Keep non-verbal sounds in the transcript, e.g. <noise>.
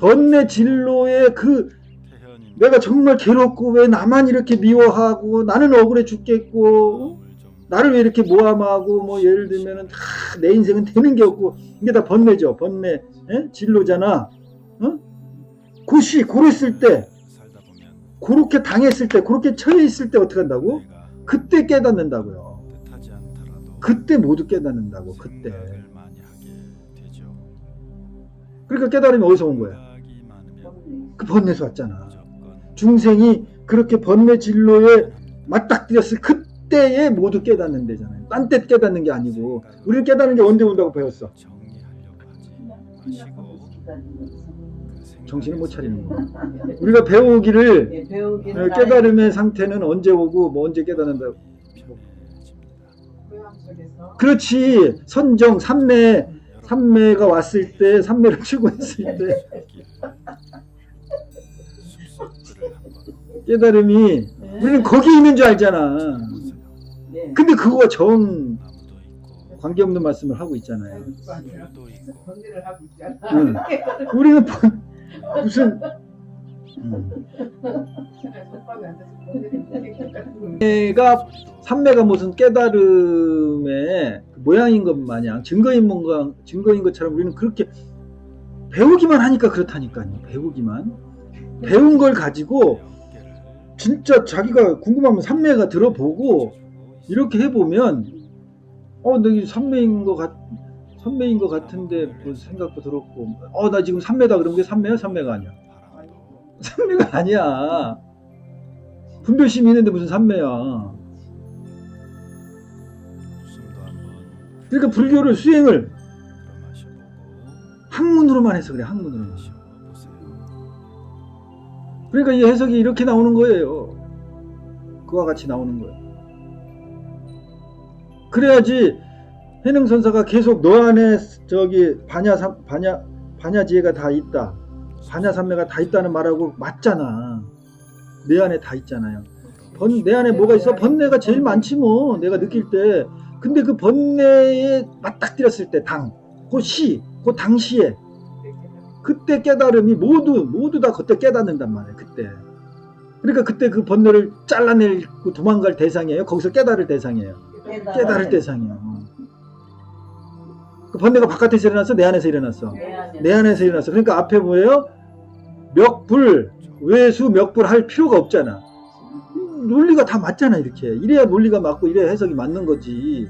번뇌 진로의 그 내가 정말 괴롭고 왜 나만 이렇게 미워하고 나는 억울해 죽겠고 나를 왜 이렇게 모함하고 뭐 예를 들면은 다 내 인생은 되는 게 없고 이게 다 번뇌죠 번뇌 예? 진로잖아 어? 고시 고랬을 때 그렇게 당했을 때 그렇게 처해 있을 때 어떻게 한다고? 그때 깨닫는다고요 그때 모두 깨닫는다고 그때. 그러니까 깨달음이 어디서 온 거야? 그 번뇌에서 왔잖아 중생이 그렇게 번뇌 진로에 맞닥뜨렸을 그때에 모두 깨닫는 데잖아요. 딴 때 깨닫는 게 아니고 우리는 깨닫는 게 언제 온다고 배웠어. 그 생각을 정신을 못 차리는 거. 우리가 배우기를 예, 어, 깨달음의 상태는 언제 오고 뭐 언제 깨닫는다. 그렇지 선정 삼매 삼매가 왔을 때 삼매를 추구했을 때 <laughs> 깨달음이 우리는 거기 있는 줄 알잖아. 네. 근데 그거와 있고 관계없는 말씀을 하고 있잖아요. 하고 있잖아. 응. 우리는 번- 무슨 음. 속박이 안 돼서 건드리는 내가 삼매가 무슨 깨달음의 그 모양인 것 마냥 증거인 뭔가 증거인 것처럼 우리는 그렇게 배우기만 하니까 그렇다니까요. 배우기만 배운 걸 가지고 진짜 자기가 궁금하면 삼매가 들어보고 이렇게 해보면 어, 나 삼매인 것 같, 삼매인 것 같은데 뭐 생각도 들었고 어, 나 지금 삼매다 그런 게 삼매야? 삼매가 아니야. <laughs> 삼매가 아니야. 분별심이 있는데 무슨 삼매야. 그러니까 불교를 수행을 학문으로만 해서 그래 학문으로만. 그러니까 이 해석이 이렇게 나오는 거예요. 그와 같이 나오는 거예요. 그래야지 해능 선사가 계속 너 안에 저기 반야 삼- 반야 반야 지혜가 다 있다. 반야 삼매가 다 있다는 말하고 맞잖아. 내 안에 다 있잖아요. 번, 내 안에 뭐가 있어? 번뇌가 제일 많지 뭐 내가 느낄 때. 근데 그 번뇌에 맞닥뜨렸을 때 당 그 시, 그 당시에 그때 깨달음이 모두 모두 다 그때 깨닫는단 말이에요. 그때. 그러니까 그때 그 번뇌를 잘라내고 도망갈 대상이에요. 거기서 깨달을 대상이에요. 깨달을 대상이에요. 그 번뇌가 바깥에서 일어났어, 내 안에서 일어났어. 내 안에서 일어났어. 그러니까 앞에 뭐예요? 멱불, 외수, 멱불 할 필요가 없잖아. 논리가 다 맞잖아 이렇게. 이래야 논리가 맞고 이래야 해석이 맞는 거지.